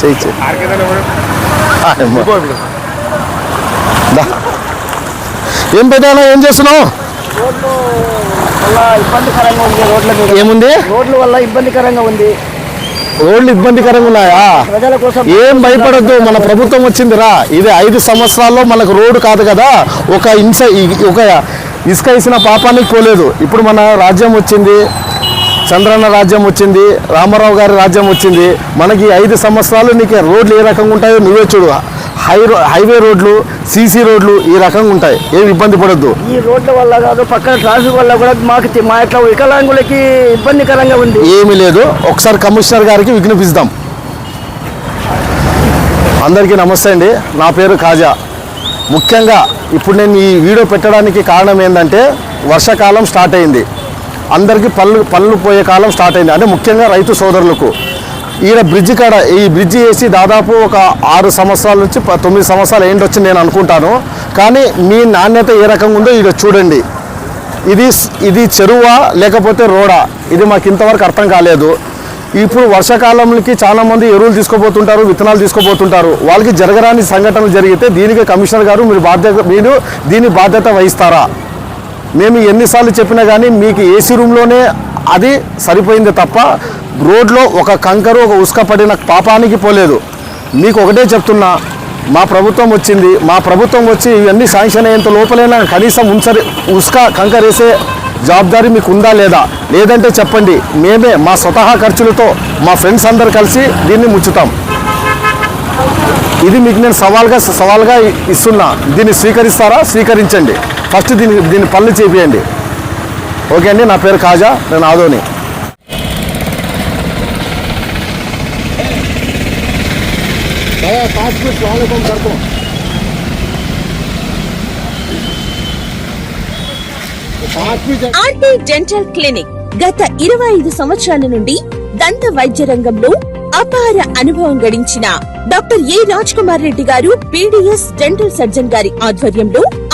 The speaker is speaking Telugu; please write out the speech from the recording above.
చెయ్యి చెయ్యి. ఏం పెద్దనా ఏం చేస్తున్నావు వల్ల ఇబ్బందికరంగా ఉంది రోడ్ల మీద ఏముంది? రోడ్ల వల్ల ఇబ్బందికరంగా ఉంది. రోడ్లు ఇబ్బందికరంగా ఉన్నాయా? ఏం భయపడద్దు మన ప్రభుత్వం వచ్చిందిరా. ఇది ఐదు సంవత్సరాల్లో మనకు రోడ్డు కాదు కదా. ఒక ఈ- ఒక ఇసుక ఇసిన పాపానికి పోలేదు. ఇప్పుడు మన రాజ్యం వచ్చింది. చంద్రన్న రాజ్యం వచ్చింది రామారావు గారి రాజ్యం వచ్చింది. మనకి ఐదు సంవత్సరాలు నీకు రోడ్లు ఏ రకంగా ఉంటాయో నువ్వే చూడు. హై హైవే రోడ్లు సీసీ రోడ్లు ఈ రకంగా ఉంటాయి. ఏం ఇబ్బంది పడద్దు. ఈ రోడ్ల వల్ల కాదు పక్కన ట్రాఫిక్ వల్ల కూడా మాకు మా ఇట్లా వికలాంగులకి ఇబ్బందికరంగా ఉంది. ఏమీ లేదు. ఒకసారి కమిషనర్ గారికి విజ్ఞపిస్తాం అందరికీ నమస్తే అండి. నా పేరు కాజా. ముఖ్యంగా ఇప్పుడు నేను ఈ వీడియో పెట్టడానికి కారణం ఏంటంటే వర్షాకాలం స్టార్ట్ అయింది. అందరికీ పళ్ళు పళ్ళు పోయే కాలం స్టార్ట్ అయింది. అంటే ముఖ్యంగా రైతు సోదరులకు. ఈడ బ్రిడ్జి కాడ ఈ బ్రిడ్జి వేసి దాదాపు ఒక ఆరు సంవత్సరాల నుంచి ప- తొమ్మిది సంవత్సరాలు ఏంటి వచ్చి నేను అనుకుంటాను. కానీ మీ నాణ్యత ఏ రకంగా ఉందో ఈడ చూడండి. ఇది ఇది చెరువా లేకపోతే రోడా? ఇది మాకు ఇంతవరకు అర్థం కాలేదు. ఇప్పుడు వర్షాకాలంకి చాలామంది ఎరువులు తీసుకోబోతుంటారు విత్తనాలు తీసుకోబోతుంటారు. వాళ్ళకి జరగరాని సంఘటనలు జరిగితే దీనికి కమిషనర్ గారు మీరు బాధ్యత మీరు దీని బాధ్యత వహిస్తారా? మేము ఎన్నిసార్లు చెప్పినా కానీ మీకు ఏసీ రూమ్లోనే అది సరిపోయింది తప్ప రోడ్లో ఒక కంకరు ఒక ఉసుక పడిన పాపానికి పోలేదు. మీకు ఒకటే చెప్తున్నా మా ప్రభుత్వం వచ్చింది మా ప్రభుత్వం వచ్చి ఇవన్నీ శాంక్షన్ అయ్యేంత లోపలైనా కనీసం ఉంచరి ఉసుక కంకర్ వేసే జవాబాదారీ మీకు ఉందా లేదా? లేదంటే చెప్పండి. మేమే మా స్వతహా ఖర్చులతో మా ఫ్రెండ్స్ అందరు కలిసి దీన్ని ముచ్చుతాం ఇది మీకు నేను సవాల్గా సవాల్గా ఇస్తున్నా. దీన్ని స్వీకరిస్తారా? స్వీకరించండి. ఫస్ట్ దీని దీన్ని పనులు చేపియండి. ఓకే అండి నా పేరు కాజా నేను ఆదోని. ఆర్టీ డెంటల్ క్లినిక్ గత ఇరవై ఐదు సంవత్సరాల నుండి దంత వైద్య రంగంలో అపార అనుభవం గడించిన doctor A Raj Kumar Reddy garu PDS dental surgeon గారి ఆధ్వర్యంలో